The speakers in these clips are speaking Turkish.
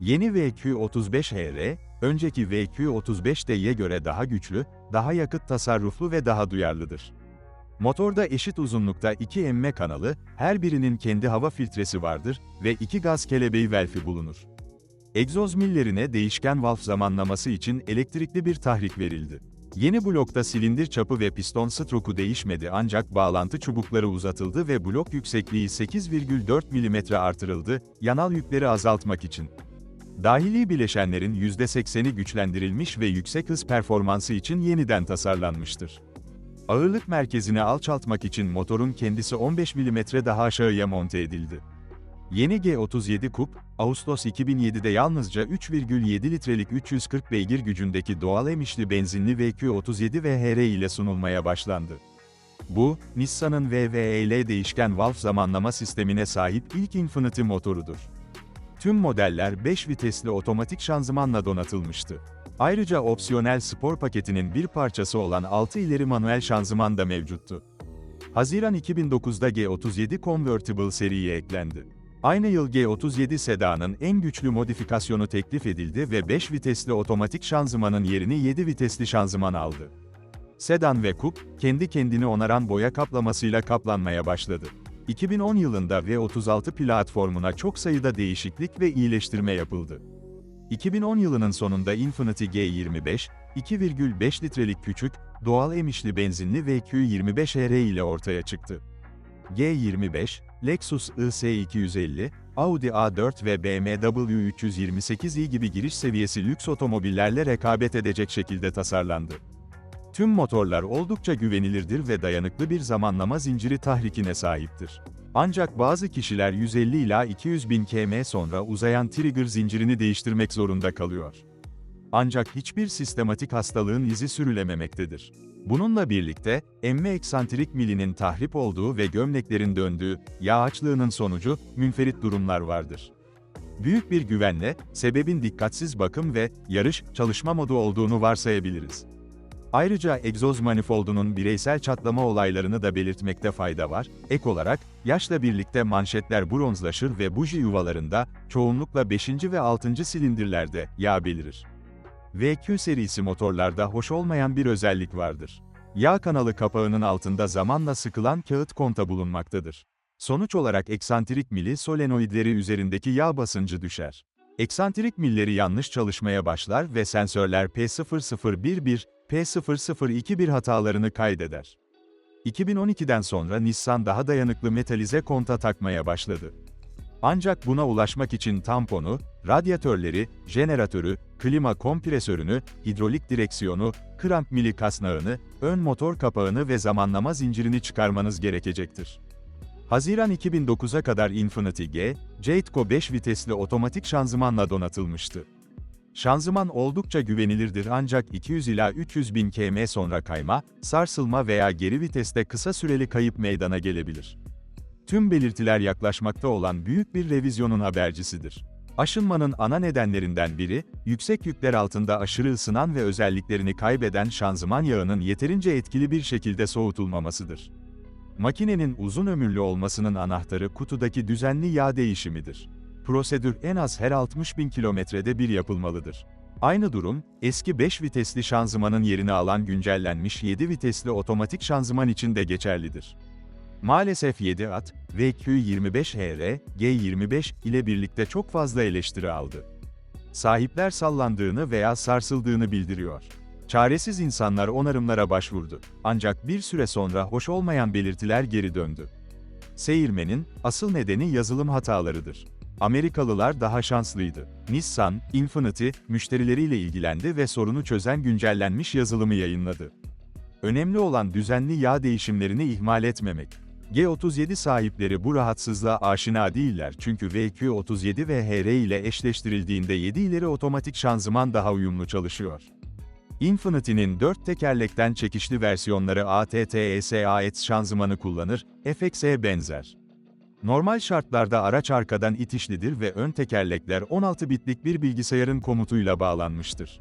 Yeni VQ35HR, önceki VQ35D'ye göre daha güçlü, daha yakıt tasarruflu ve daha duyarlıdır. Motorda eşit uzunlukta iki emme kanalı, her birinin kendi hava filtresi vardır ve iki gaz kelebeği velfi bulunur. Egzoz millerine değişken valf zamanlaması için elektrikli bir tahrik verildi. Yeni blokta silindir çapı ve piston stroku değişmedi ancak bağlantı çubukları uzatıldı ve blok yüksekliği 8,4 mm artırıldı, yanal yükleri azaltmak için. Dahili bileşenlerin %80'i güçlendirilmiş ve yüksek hız performansı için yeniden tasarlanmıştır. Ağırlık merkezini alçaltmak için motorun kendisi 15 mm daha aşağıya monte edildi. Yeni G37 Coupe, Ağustos 2007'de yalnızca 3,7 litrelik 340 beygir gücündeki doğal emişli benzinli VQ37 ve HR ile sunulmaya başlandı. Bu, Nissan'ın VVL değişken valf zamanlama sistemine sahip ilk Infiniti motorudur. Tüm modeller 5 vitesli otomatik şanzımanla donatılmıştı. Ayrıca opsiyonel spor paketinin bir parçası olan 6 ileri manuel şanzıman da mevcuttu. Haziran 2009'da G37 Convertible seriye eklendi. Aynı yıl G37 sedanın en güçlü modifikasyonu teklif edildi ve 5 vitesli otomatik şanzımanın yerini 7 vitesli şanzıman aldı. Sedan ve Coupe, kendi kendini onaran boya kaplamasıyla kaplanmaya başladı. 2010 yılında V36 platformuna çok sayıda değişiklik ve iyileştirme yapıldı. 2010 yılının sonunda Infiniti G25, 2,5 litrelik küçük, doğal emişli benzinli VQ25R ile ortaya çıktı. G25, Lexus IS250, Audi A4 ve BMW 328i gibi giriş seviyesi lüks otomobillerle rekabet edecek şekilde tasarlandı. Tüm motorlar oldukça güvenilirdir ve dayanıklı bir zamanlama zinciri tahrikine sahiptir. Ancak bazı kişiler 150 ila 200 bin km sonra uzayan trigger zincirini değiştirmek zorunda kalıyor. Ancak hiçbir sistematik hastalığın izi sürülememektedir. Bununla birlikte, emme eksantrik milinin tahrip olduğu ve gömleklerin döndüğü, yağ açlığının sonucu, münferit durumlar vardır. Büyük bir güvenle, sebebin dikkatsiz bakım ve yarış, çalışma modu olduğunu varsayabiliriz. Ayrıca egzoz manifoldunun bireysel çatlama olaylarını da belirtmekte fayda var. Ek olarak, yaşla birlikte manşetler bronzlaşır ve buji yuvalarında, çoğunlukla 5. ve 6. silindirlerde, yağ belirir. VQ serisi motorlarda hoş olmayan bir özellik vardır. Yağ kanalı kapağının altında zamanla sıkılan kağıt konta bulunmaktadır. Sonuç olarak eksantrik mili solenoidleri üzerindeki yağ basıncı düşer. Eksantrik milleri yanlış çalışmaya başlar ve sensörler P0011, P0021 hatalarını kaydeder. 2012'den sonra Nissan daha dayanıklı metalize konta takmaya başladı. Ancak buna ulaşmak için tamponu, radyatörleri, jeneratörü, klima kompresörünü, hidrolik direksiyonu, kramp mili kasnağını, ön motor kapağını ve zamanlama zincirini çıkarmanız gerekecektir. Haziran 2009'a kadar Infiniti G, Jayco 5 vitesli otomatik şanzımanla donatılmıştı. Şanzıman oldukça güvenilirdir ancak 200 ila 300 bin km sonra kayma, sarsılma veya geri viteste kısa süreli kayıp meydana gelebilir. Tüm belirtiler yaklaşmakta olan büyük bir revizyonun habercisidir. Aşınmanın ana nedenlerinden biri, yüksek yükler altında aşırı ısınan ve özelliklerini kaybeden şanzıman yağının yeterince etkili bir şekilde soğutulmamasıdır. Makinenin uzun ömürlü olmasının anahtarı kutudaki düzenli yağ değişimidir. Prosedür en az her 60 bin kilometrede bir yapılmalıdır. Aynı durum, eski 5 vitesli şanzımanın yerini alan güncellenmiş 7 vitesli otomatik şanzıman için de geçerlidir. Maalesef 7 at, VQ25HR, G25 ile birlikte çok fazla eleştiri aldı. Sahipler sallandığını veya sarsıldığını bildiriyor. Çaresiz insanlar onarımlara başvurdu. Ancak bir süre sonra hoş olmayan belirtiler geri döndü. Seyirmenin, asıl nedeni yazılım hatalarıdır. Amerikalılar daha şanslıydı. Nissan, Infiniti, müşterileriyle ilgilendi ve sorunu çözen güncellenmiş yazılımı yayınladı. Önemli olan düzenli yağ değişimlerini ihmal etmemek. G37 sahipleri bu rahatsızlığa aşina değiller çünkü VQ37 ve HR ile eşleştirildiğinde 7 ileri otomatik şanzıman daha uyumlu çalışıyor. Infiniti'nin 4 tekerlekten çekişli versiyonları ATTS-AETS şanzımanı kullanır, FX'e benzer. Normal şartlarda araç arkadan itişlidir ve ön tekerlekler 16 bitlik bir bilgisayarın komutuyla bağlanmıştır.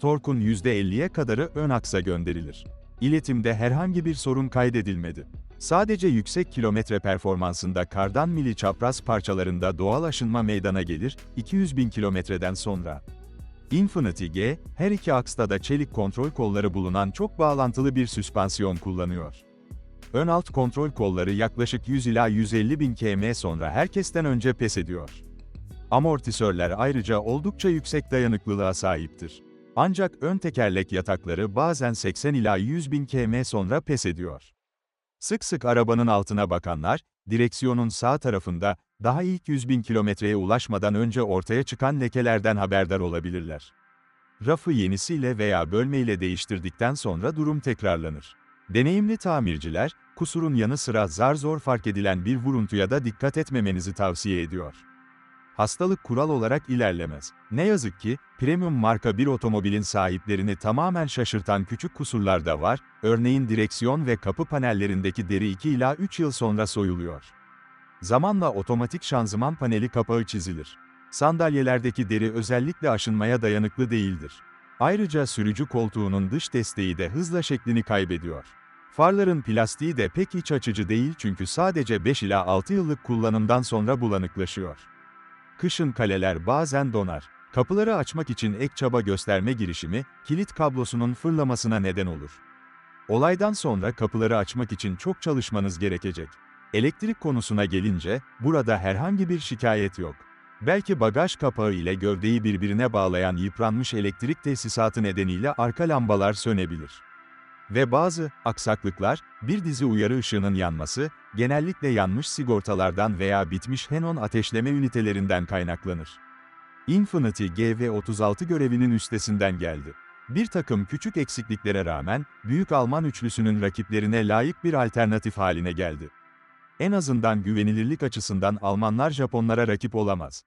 Torkun %50'ye kadarı ön aksa gönderilir. İletimde herhangi bir sorun kaydedilmedi. Sadece yüksek kilometre performansında kardan mili çapraz parçalarında doğal aşınma meydana gelir, 200 bin kilometreden sonra. Infinity G, her iki aksta da çelik kontrol kolları bulunan çok bağlantılı bir süspansiyon kullanıyor. Ön alt kontrol kolları yaklaşık 100 ila 150 bin km sonra herkesten önce pes ediyor. Amortisörler ayrıca oldukça yüksek dayanıklılığa sahiptir. Ancak ön tekerlek yatakları bazen 80 ila 100 bin km sonra pes ediyor. Sık sık arabanın altına bakanlar, direksiyonun sağ tarafında, daha ilk 100 bin kilometreye ulaşmadan önce ortaya çıkan lekelerden haberdar olabilirler. Rafı yenisiyle veya bölmeyle değiştirdikten sonra durum tekrarlanır. Deneyimli tamirciler, kusurun yanı sıra zar zor fark edilen bir vuruntuya da dikkat etmemenizi tavsiye ediyor. Hastalık kural olarak ilerlemez. Ne yazık ki, premium marka bir otomobilin sahiplerini tamamen şaşırtan küçük kusurlar da var, örneğin direksiyon ve kapı panellerindeki deri 2 ila 3 yıl sonra soyuluyor. Zamanla otomatik şanzıman paneli kapağı çizilir. Sandalyelerdeki deri özellikle aşınmaya dayanıklı değildir. Ayrıca sürücü koltuğunun dış desteği de hızla şeklini kaybediyor. Farların plastiği de pek iç açıcı değil çünkü sadece 5 ila 6 yıllık kullanımdan sonra bulanıklaşıyor. Kışın kaleler bazen donar. Kapıları açmak için ek çaba gösterme girişimi, kilit kablosunun fırlamasına neden olur. Olaydan sonra kapıları açmak için çok çalışmanız gerekecek. Elektrik konusuna gelince, burada herhangi bir şikayet yok. Belki bagaj kapağı ile gövdeyi birbirine bağlayan yıpranmış elektrik tesisatı nedeniyle arka lambalar sönebilir. Ve bazı aksaklıklar, bir dizi uyarı ışığının yanması, genellikle yanmış sigortalardan veya bitmiş xenon ateşleme ünitelerinden kaynaklanır. Infinity GV36 görevinin üstesinden geldi. Bir takım küçük eksikliklere rağmen, Büyük Alman üçlüsünün rakiplerine layık bir alternatif haline geldi. En azından güvenilirlik açısından Almanlar Japonlara rakip olamaz.